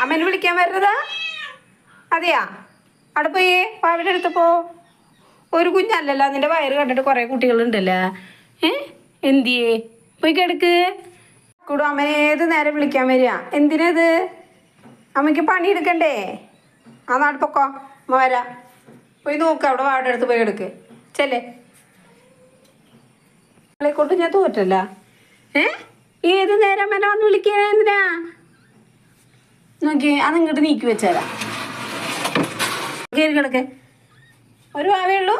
അമ്മേനെ വിളിക്കാൻ വരുന്നത്? അതെയാ? അവിടെ പോയി പാവിടെ അടുത്തപ്പോ ഒരു കുഞ്ഞല്ലല്ലോ നിന്റെ വയറ് കണ്ടിട്ട് കുറേ കുട്ടികളുണ്ടല്ലേ? ഏ? എന്തിയേ? പോയി കിടക്ക്. കൂടു അമ്മനെ ഏത് നേരം വിളിക്കാൻ വരിക? എന്തിനത്? അമ്മയ്ക്ക് പണിയെടുക്കണ്ടേ ആ നാട് പൊക്കോ. അമ്മ വരാ. പോയി നോക്ക് അവിടെ വാടെ അടുത്ത് പോയി എടുക്ക് ചെല്ലേ? കൊണ്ട് ഞാൻ തോറ്റല്ല. ഏ? ഏത് നേരം അമ്മേനെ വന്ന് വിളിക്കണ എന്തിനാ? നോക്കി അത് ഇങ്ങോട്ട് നീക്കി വെച്ചേരാ. കിടക്ക്. ഒരു വാവേ ഉള്ളൂ.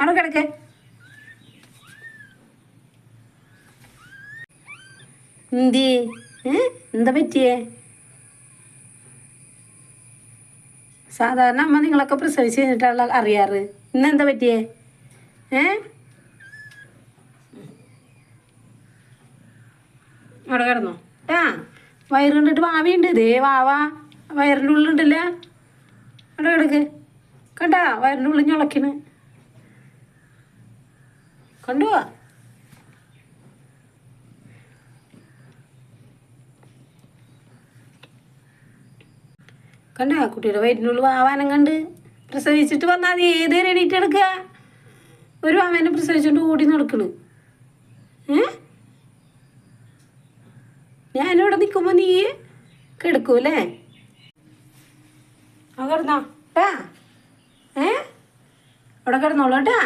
ആണോ കിടക്കെ. എന്തി? എന്താ പറ്റിയേ? സാധാരണ അമ്മ നിങ്ങളൊക്കെ പ്രസവിച്ച് കഴിഞ്ഞിട്ടുള്ള അറിയാറ്. ഇന്നെന്താ പറ്റിയേ? ഏ? അവിടെ കിടന്നു? ആ വയറ് കണ്ടിട്ട് വാവിയുണ്ട്. ദേ വാവ വയറിന്റെ ഉള്ളിലുണ്ടല്ലേ? അവിടെ കിടക്ക്. കണ്ടാ വയറിന്റെ ഉള്ളിൽ ഞളക്കിന്. കണ്ടുവാ കണ്ട കുട്ടിയുടെ വയറ്റിനുള്ളിൽ വാവാനം കണ്ട് പ്രസവിച്ചിട്ട് വന്നാൽ മതി ഏത് എണീറ്റ് എടുക്കുക ഒരു അമ്മേനെ പ്രസവിച്ചുകൊണ്ട് ഓടി നടക്കണ്. ഏ? ഞാനിവിടെ നിൽക്കുമ്പോൾ നീ കിടക്കൂലേ ആ ഏ? അവിടെ കിടന്നോളൂ കേട്ടാ